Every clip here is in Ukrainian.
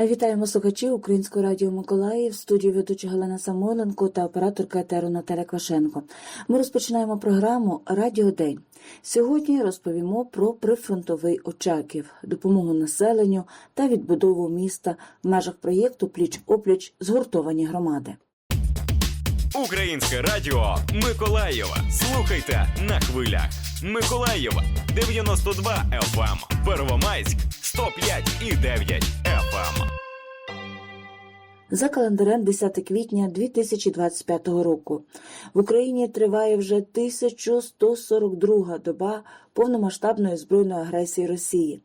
Вітаємо слухачів Українського радіо Миколаїв, студії ведуча Галина Самойленко та операторка етеру Наталя Квашенко. Ми розпочинаємо програму Радіо День. Сьогодні розповімо про прифронтовий Очаків, допомогу населенню та відбудову міста в межах проєкту Пліч опліч згуртовані громади. Українське радіо Миколаєва. Слухайте на хвилях. Миколаєва 92 FM, Первомайськ 105 і 9 FM. За календарем 10 квітня 2025 року в Україні триває вже 1142 доба повномасштабної збройної агресії Росії.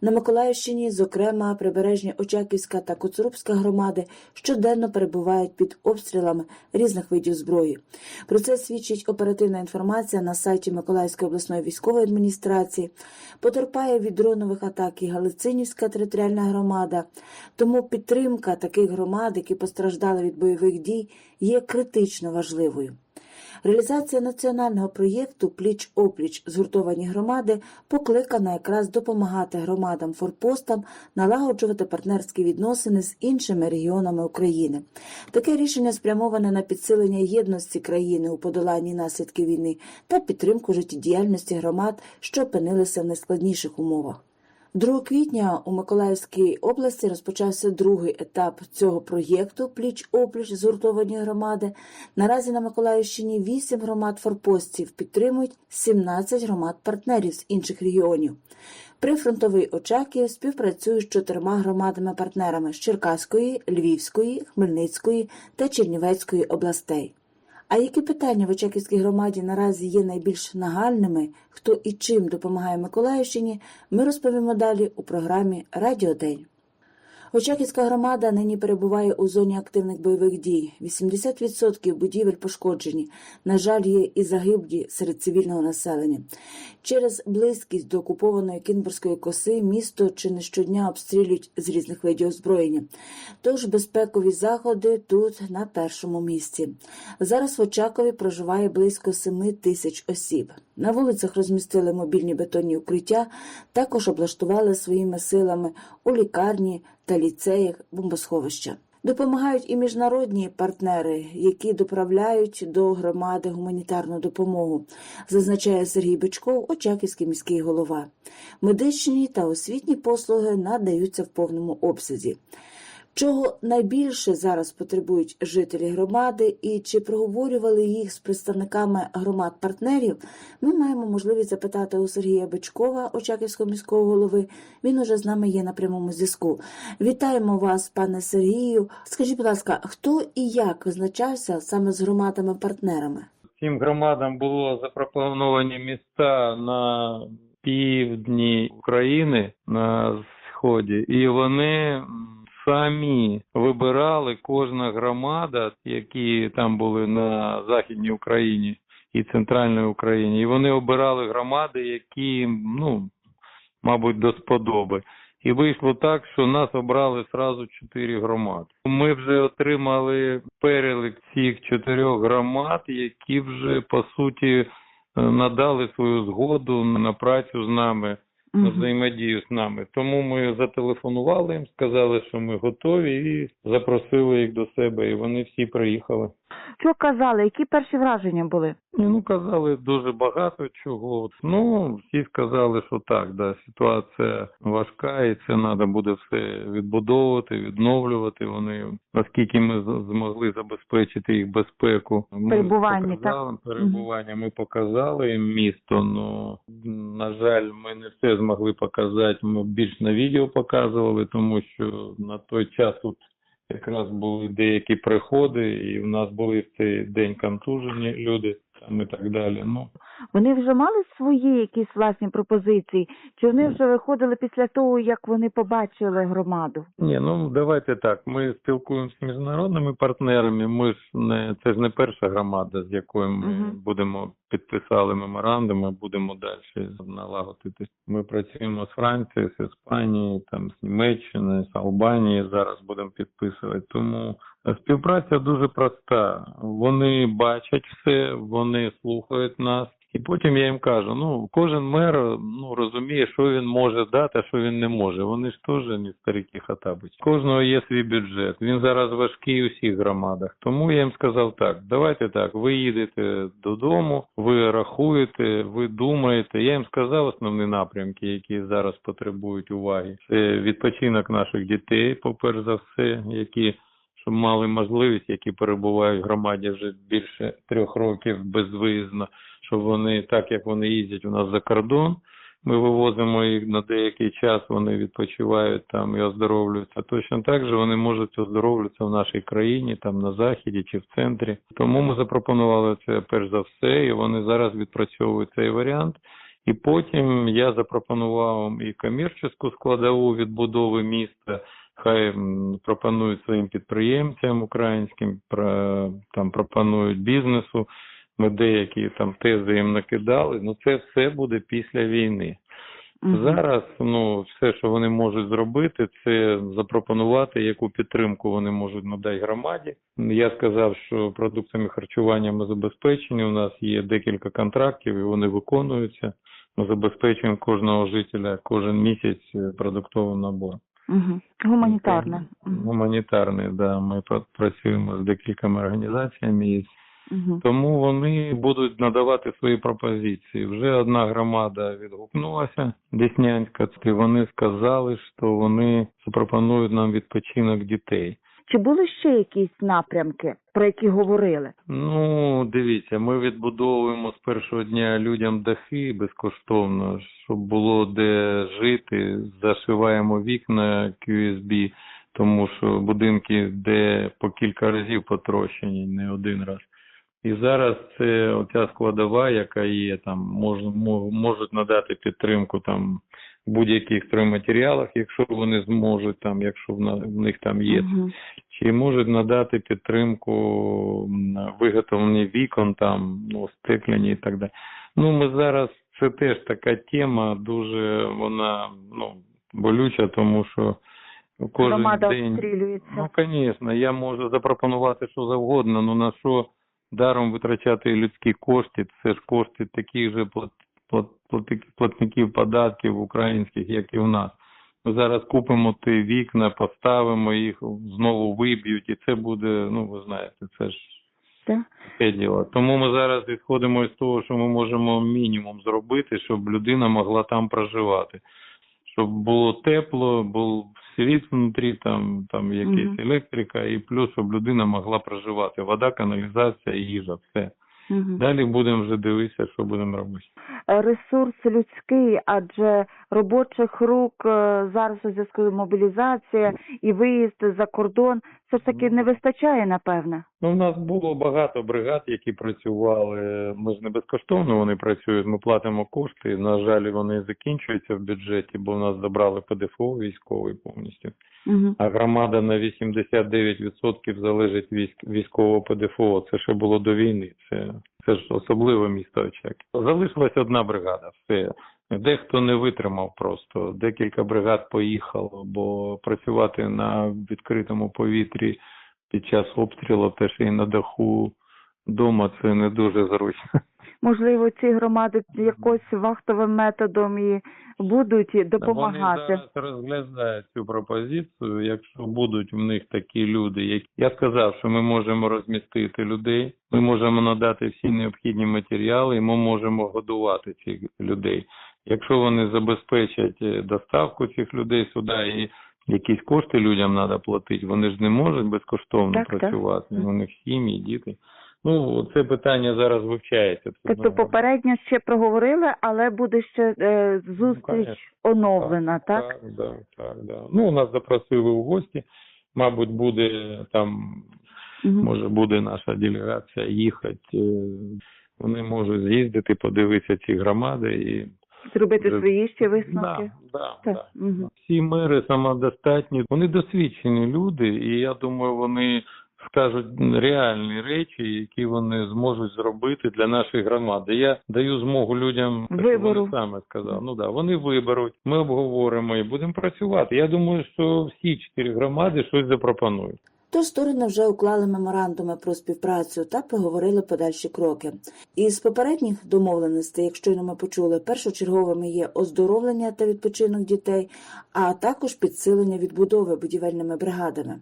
На Миколаївщині, зокрема, прибережні Очаківська та Коцурубська громади щоденно перебувають під обстрілами різних видів зброї. Про це свідчить оперативна інформація на сайті Миколаївської обласної військової адміністрації. Потерпає від дронових атак і Галицинівська територіальна громада. Тому підтримка таких громад, які постраждали від бойових дій, є критично важливою. Реалізація національного проєкту Пліч опліч згуртовані громади покликана якраз допомагати громадам форпостам налагоджувати партнерські відносини з іншими регіонами України. Таке рішення спрямоване на підсилення єдності країни у подоланні наслідків війни та підтримку життєдіяльності громад, що опинилися в найскладніших умовах. 2 квітня у Миколаївській області розпочався другий етап цього проєкту Пліч опліч згуртовані громади. Наразі на Миколаївщині 8 громад форпостів підтримують 17 громад партнерів з інших регіонів. Прифронтовий Очаків співпрацює з чотирма громадами-партнерами з Черкаської, Львівської, Хмельницької та Чернівецької областей. А які питання в Очаківській громаді наразі є найбільш нагальними, хто і чим допомагає Миколаївщині, ми розповімо далі у програмі Радіо День. Очаківська громада нині перебуває у зоні активних бойових дій. 80% будівель пошкоджені. На жаль, є і загиблі серед цивільного населення. Через близькість до окупованої Кінбурзької коси місто чи не щодня обстрілюють з різних видів озброєння. Тож безпекові заходи тут на першому місці. Зараз в Очакові проживає близько 7 тисяч осіб. На вулицях розмістили мобільні бетонні укриття, також облаштували своїми силами у лікарні та ліцеях бомбосховища. Допомагають і міжнародні партнери, які доправляють до громади гуманітарну допомогу, зазначає Сергій Бичков, Очаківський міський голова. Медичні та освітні послуги надаються в повному обсязі. Чого найбільше зараз потребують жителі громади і чи проговорювали їх з представниками громад партнерів, ми маємо можливість запитати у Сергія Бичкова, Очаківського міського голови. Він уже з нами є на прямому зв'язку. Вітаємо вас, пане Сергію. Скажіть, будь ласка, хто і як визначався саме з громадами-партнерами? Цим громадам було запропоновані міста на півдні України на сході, і вони самі вибирали кожна громада, які там були на західній Україні і центральній Україні, і вони обирали громади, які ну мабуть, до сподоби. І вийшло так, що нас обрали сразу чотири громади. Ми вже отримали перелік цих чотирьох громад, які вже по суті е, надали свою згоду на працю з нами, на взаємодію з нами. Тому ми зателефонували їм, сказали, що ми готові, і запросили їх до себе, і вони всі приїхали. Що казали? Які перші враження були? Ну казали дуже багато чого. Ну всі сказали, що так, да, ситуація важка, і це треба буде все відбудовувати, відновлювати. Вони наскільки ми змогли забезпечити їх безпеку. Ми Перебування, показали, перебування. Ми показали їм місто. Ну на жаль, ми не все змогли показати. Ми більш на відео показували, тому що на той час тут якраз були деякі приходи, і в нас були в цей день контужені люди там і так далі. Ну Вони вже мали свої якісь власні пропозиції? Чи вони вже виходили після того, як вони побачили громаду? ні, ну давайте так. Ми спілкуємося з міжнародними партнерами. Ми ж не це ж не перша громада, з якою ми Мгм. будемо підписали меморандум, будемо далі налагодити. Ми працюємо з Францією, з Іспанією, там з Німеччини, з Албанії. Зараз будемо підписувати. Тому співпраця дуже проста. Вони бачать все, вони слухають нас. І потім я їм кажу: ну кожен мер ну розуміє, що він може дати, а що він не може. Вони ж теж не старики хатабиці. У Кожного є свій бюджет. Він зараз важкий у всіх громадах. Тому я їм сказав так: давайте так, ви їдете додому, ви рахуєте, ви думаєте. Я їм сказав основні напрямки, які зараз потребують уваги. Це відпочинок наших дітей, по-перше за все, які щоб мали можливість, які перебувають в громаді вже більше трьох років безвиїзно, щоб вони, так як вони їздять у нас за кордон, ми вивозимо їх на деякий час, вони відпочивають там і оздоровлюються. Точно так же вони можуть оздоровлюватися в нашій країні, там на заході чи в центрі. Тому ми запропонували це перш за все, і вони зараз відпрацьовують цей варіант. І потім я запропонував і комерційну складову відбудови міста. Хай пропонують своїм підприємцям українським, про, там пропонують бізнесу. Ми деякі там тези їм накидали. Ну це все буде після війни. Зараз ну все, що вони можуть зробити, це запропонувати, яку підтримку вони можуть надати громаді. Я сказав, що продуктами харчування ми забезпечені. У нас є декілька контрактів, і вони виконуються. Ми забезпечуємо кожного жителя кожен місяць е, продуктовим набором. Мгм. Гуманітарне. Гуманітарне, да. Ми пра- працюємо з декількома організаціями. І тому вони будуть надавати свої пропозиції. Вже одна громада відгукнулася Деснянська, і вони сказали, що вони запропонують нам відпочинок дітей. Чи були ще якісь напрямки, про які говорили? Ну, дивіться, ми відбудовуємо з першого дня людям дахи безкоштовно, щоб було де жити. Зашиваємо вікна QSB, тому що будинки де по кілька разів потрощені, не один раз. І зараз це оця складова, яка є там, мож, можуть надати підтримку там будь-яких стройматеріалах, якщо вони зможуть, там, якщо в, них там є Мгм. чи можуть надати підтримку виготовлення вікон, там, ну, стеклянні і так далі. Ну, ми зараз, це теж така тема, дуже вона ну, болюча, тому що кожен Громада день. обстрілюється. Ну, звісно, я можу запропонувати що завгодно, ну на що даром витрачати людські кошти, це ж кошти таких же плат, платників податків українських, як і в нас. Ми зараз купимо ті вікна, поставимо їх, знову виб'ють, і це буде, ну ви знаєте, це ж Так. таке діло. Тому ми зараз відходимо із того, що ми можемо мінімум зробити, щоб людина могла там проживати. Щоб було тепло, був світ внутрі, там, там якась Мгм. електрика, і плюс, щоб людина могла проживати. Вода, каналізація, їжа, все. Мгм. Далі будемо вже дивитися, що будемо робити. Ресурс людський, адже робочих рук е, зараз у зв'язку з мобілізація і виїзд за кордон все ж таки не вистачає, напевне. Ну, у нас було багато бригад, які працювали. Ми ж не безкоштовно вони працюють. Ми платимо кошти. На жаль, вони закінчуються в бюджеті, бо в нас забрали ПДФО військовий повністю. Угу. А громада на 89% залежить військ військового ПДФО. Це ще було до війни. Це це ж особливе місто Очаків. Залишилась одна бригада. Все. Дехто не витримав просто. Декілька бригад поїхало, бо працювати на відкритому повітрі під час обстрілу, теж і на даху дома це не дуже зручно. Можливо, ці громади якось вахтовим методом і будуть допомагати. Вони зараз розглядають цю пропозицію. Якщо будуть в них такі люди, які я сказав, що ми можемо розмістити людей, ми можемо надати всі необхідні матеріали, і ми можемо годувати цих людей. Якщо вони забезпечать е, доставку цих людей сюди і якісь кошти людям треба платити, вони ж не можуть безкоштовно Так, так. працювати. У них сім'ї, діти. Ну, це питання зараз вивчається. Тобто попередньо ще проговорили, але буде ще е, зустріч конечно. оновлена, так? Так, да, так, да. Ну, нас запросили в гості. Мабуть, буде там, Мгм. може, буде наша делегація їхати. е, Вони можуть з'їздити, подивитися ці громади і Зробити Вже- свої ще висновки. да, Так. да. Мгм. Всі мери самодостатні, вони досвідчені люди, і я думаю, вони скажуть реальні речі, які вони зможуть зробити для нашої громади. Я даю змогу людям, вони саме сказав. Ну да, вони виберуть, ми обговоримо і будемо працювати. Я думаю, що всі чотири громади щось запропонують. Тож сторони вже уклали меморандуми про співпрацю та проговорили подальші кроки. Із попередніх домовленостей, як щойно ми почули, першочерговими є оздоровлення та відпочинок дітей, а також підсилення відбудови будівельними бригадами.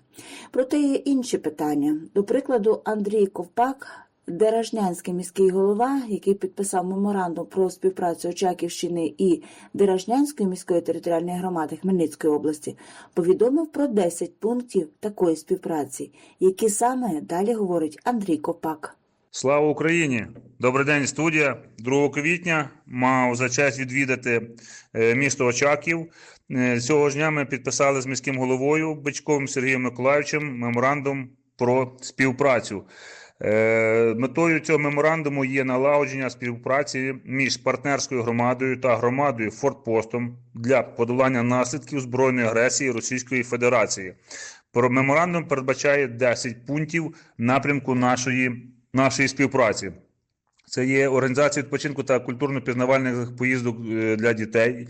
Проте є інші питання. До прикладу, Андрій Ковпак. Деражнянський міський голова, який підписав меморандум про співпрацю Очаківщини і Деражнянської міської територіальної громади Хмельницької області, повідомив про 10 пунктів такої співпраці, які саме далі говорить Андрій Ковпак. Слава Україні! Добрий день, студія. 2 квітня мав за честь відвідати е, місто Очаків. Е, Цього ж дня ми підписали з міським головою Бичковим Сергієм Миколаївичем меморандум про співпрацю. Е, Метою цього меморандуму є налагодження співпраці між партнерською громадою та громадою Фортпостом для подолання наслідків збройної агресії Російської Федерації. Про меморандум передбачає 10 пунктів напрямку нашої, нашої співпраці. Це є організація відпочинку та культурно-пізнавальних поїздок е, для дітей,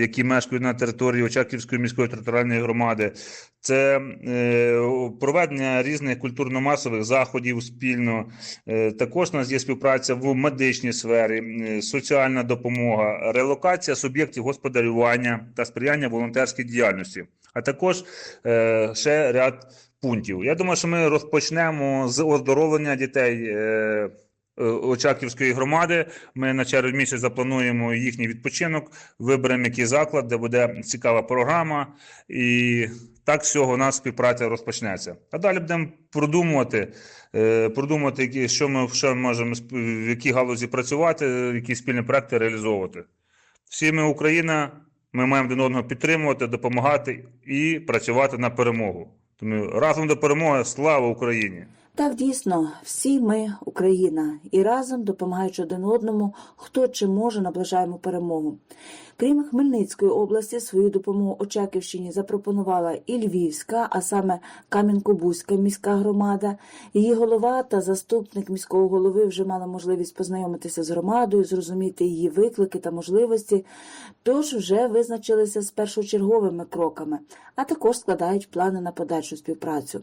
які мешкають на території Очаківської міської територіальної громади. Це е, проведення різних культурно-масових заходів спільно. Е, Також у нас є співпраця в медичній сфері, е, соціальна допомога, релокація суб'єктів господарювання та сприяння волонтерській діяльності, а також е, ще ряд пунктів. Я думаю, що ми розпочнемо з оздоровлення дітей. Е, Очаківської громади. Ми на червень місяць заплануємо їхній відпочинок, виберемо який заклад, де буде цікава програма, і так з цього у нас співпраця розпочнеться. А далі будемо продумувати, е, продумувати, які, що ми ще можемо в якій галузі працювати, які спільні проекти реалізовувати. Всі ми Україна, ми маємо один одного підтримувати, допомагати і працювати на перемогу. Тому разом до перемоги, слава Україні! Так, дійсно, всі ми Україна, і разом, допомагаючи один одному, хто чи може, наближаємо перемогу. Крім Хмельницької області, свою допомогу Очаківщині запропонувала і Львівська, а саме Кам'янко-Бузька міська громада. Її голова та заступник міського голови вже мали можливість познайомитися з громадою, зрозуміти її виклики та можливості, тож вже визначилися з першочерговими кроками, а також складають плани на подальшу співпрацю.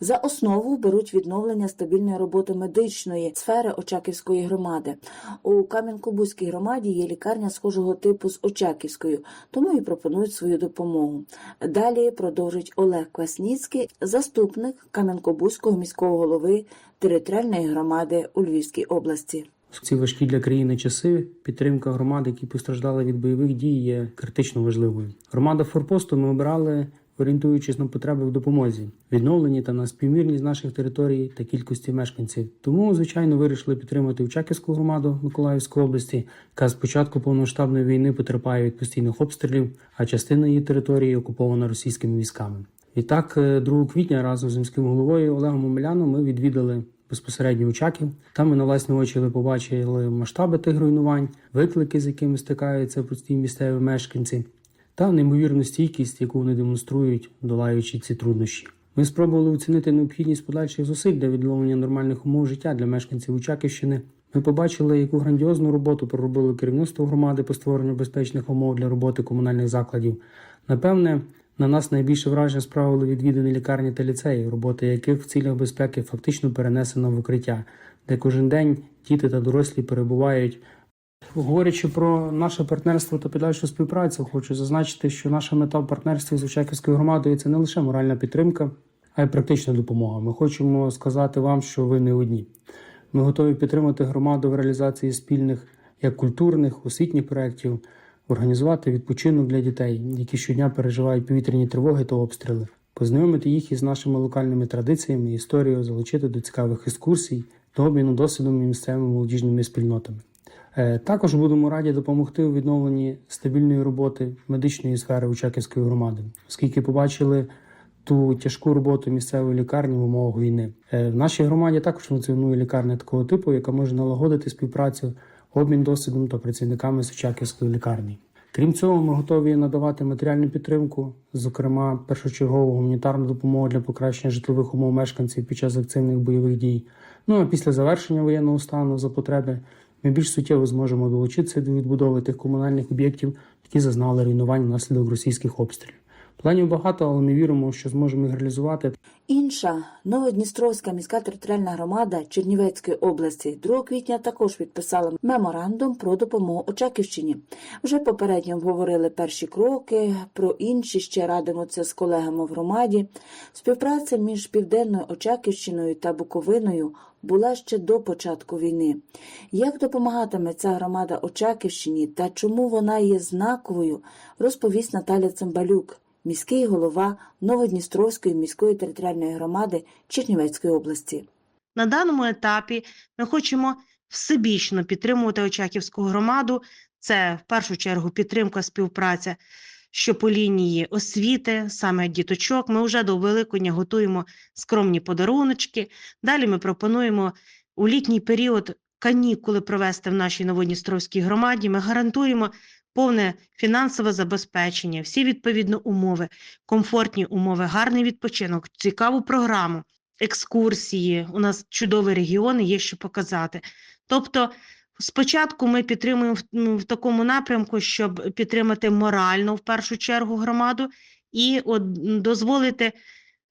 За основу беруть відновлення стабільної роботи медичної сфери Очаківської громади. У Кам'янко-Бузькій громаді є лікарня схожого типу з Очаківською, тому і пропонують свою допомогу. Далі продовжить Олег Квасніцький, заступник Кам'янко-Бузького міського голови територіальної громади у Львівській області. В ці важкі для країни часи підтримка громад, які постраждали від бойових дій, є критично важливою. Громада Форпосту ми обирали, орієнтуючись на потреби в допомозі, відновленні та на співмірність наших територій та кількості мешканців. Тому, звичайно, вирішили підтримати Учаківську громаду Миколаївської області, яка з початку повномасштабної війни потерпає від постійних обстрілів, а частина її території окупована російськими військами. Відтак, е, 2 квітня разом з міським головою Олегом Омеляном ми відвідали безпосередньо Очаків. Там ми на власні очі побачили масштаби тих руйнувань, виклики, з якими стикаються прості місцеві мешканці, та неймовірну стійкість, яку вони демонструють, долаючи ці труднощі. Ми спробували оцінити необхідність подальших зусиль для відновлення нормальних умов життя для мешканців Учаківщини. Ми побачили, яку грандіозну роботу проробило керівництво громади по створенню безпечних умов для роботи комунальних закладів. Напевне, на нас найбільше враження справили відвідані лікарні та ліцеї, робота яких в цілях безпеки фактично перенесена в укриття, де кожен день діти та дорослі перебувають. Говорячи про наше партнерство та подальшу співпрацю, хочу зазначити, що наша мета в партнерстві з Очаківською громадою це не лише моральна підтримка, а й практична допомога. Ми хочемо сказати вам, що ви не одні. Ми готові підтримати громаду в реалізації спільних як культурних, освітніх проєктів, організувати відпочинок для дітей, які щодня переживають повітряні тривоги та обстріли, познайомити їх із нашими локальними традиціями, історією, залучити до цікавих екскурсій, до обміну досвідом і місцевими молодіжними спільнотами. Е, Також будемо раді допомогти у відновленні стабільної роботи медичної сфери Учаківської громади, оскільки побачили ту тяжку роботу місцевої лікарні в умовах війни. Е, В нашій громаді також функціонує лікарня такого типу, яка може налагодити співпрацю, обмін досвідом та працівниками Сучаківської лікарні. Крім цього, ми готові надавати матеріальну підтримку, зокрема першочергову гуманітарну допомогу для покращення житлових умов мешканців під час активних бойових дій. Ну а після завершення воєнного стану за потреби ми більш суттєво зможемо долучитися до відбудови тих комунальних об'єктів, які зазнали руйнувань внаслідок російських обстрілів. Планів багато, але ми віримо, що зможемо їх реалізувати. Інша Новодністровська міська територіальна громада Чернівецької області 2 квітня також підписала меморандум про допомогу Очаківщині. Вже попередньо обговорили перші кроки, про інші ще радимо це з колегами в громаді. Співпраця між Південною Очаківщиною та Буковиною була ще до початку війни. Як допомагатиме ця громада Очаківщині та чому вона є знаковою, розповість Наталя Цимбалюк, міський голова Новодністровської міської територіальної громади Чернівецької області. На даному етапі ми хочемо всебічно підтримувати Очаківську громаду. Це в першу чергу підтримка, співпраця, що по лінії освіти, саме діточок. Ми вже до Великодня готуємо скромні подаруночки. Далі ми пропонуємо у літній період канікули провести в нашій Новодністровській громаді. Ми гарантуємо повне фінансове забезпечення, всі відповідно умови, комфортні умови, гарний відпочинок, цікаву програму екскурсії. У нас чудові регіони, є що показати. Тобто, спочатку ми підтримуємо в, ну, в такому напрямку, щоб підтримати морально в першу чергу громаду і дозволити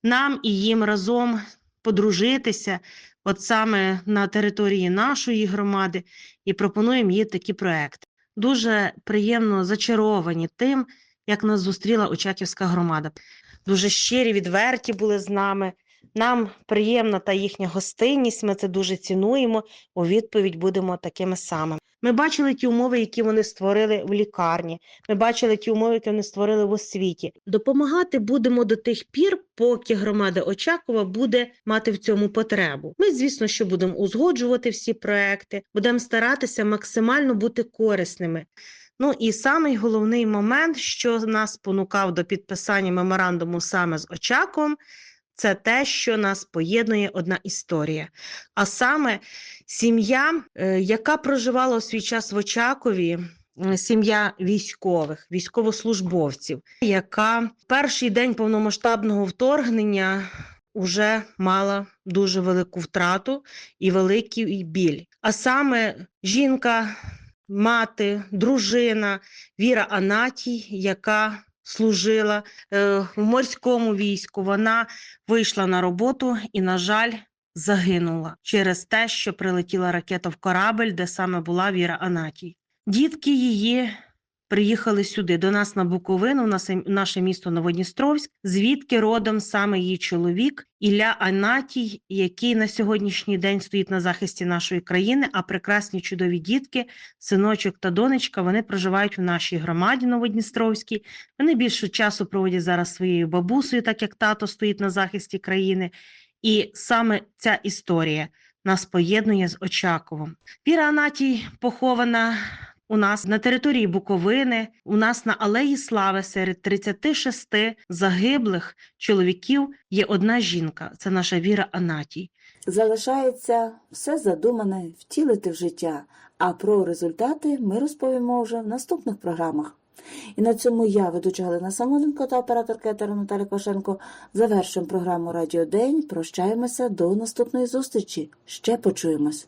нам і їм разом подружитися, от саме на території нашої громади, і пропонуємо їй такі проекти. Дуже приємно зачаровані тим, як нас зустріла Очаківська громада. Дуже щирі, відверті були з нами. Нам приємна та їхня гостинність, ми це дуже цінуємо. У відповідь будемо такими самими. Ми бачили ті умови, які вони створили в лікарні. Ми бачили ті умови, які вони створили в освіті. Допомагати будемо до тих пір, поки громада Очакова буде мати в цьому потребу. Ми, звісно, що будемо узгоджувати всі проекти, будемо старатися максимально бути корисними. Ну і самий головний момент, що нас спонукав до підписання меморандуму саме з Очаковом, це те, що нас поєднує одна історія. А саме сім'я, е, яка проживала у свій час в Очакові, сім'я військових, військовослужбовців, яка перший день повномасштабного вторгнення вже мала дуже велику втрату і великий біль. А саме жінка, мати, дружина Віра Анатій, яка служила е, в морському війську. Вона вийшла на роботу і, на жаль, загинула через те, що прилетіла ракета в корабель, де саме була Віра Анатій. Дітки її приїхали сюди, до нас на Буковину, наше, місто Новодністровськ, звідки родом саме її чоловік Ілля Анатій, який на сьогоднішній день стоїть на захисті нашої країни, а прекрасні чудові дітки, синочок та донечка, вони проживають в нашій громаді Новодністровській. Вони більше часу проводять зараз своєю бабусею, так як тато стоїть на захисті країни. І саме ця історія нас поєднує з Очаковом. Віра Анатій похована у нас на території Буковини, у нас на Алеї Слави серед 36 загиблих чоловіків є одна жінка. Це наша Віра Анатій. Залишається все задумане втілити в життя, а про результати ми розповімо вже в наступних програмах. І на цьому я, ведуча Галина Самоленко та операторка етеру Наталя Кошенко, завершуємо програму Радіо День. Прощаємося до наступної зустрічі. Ще почуємось.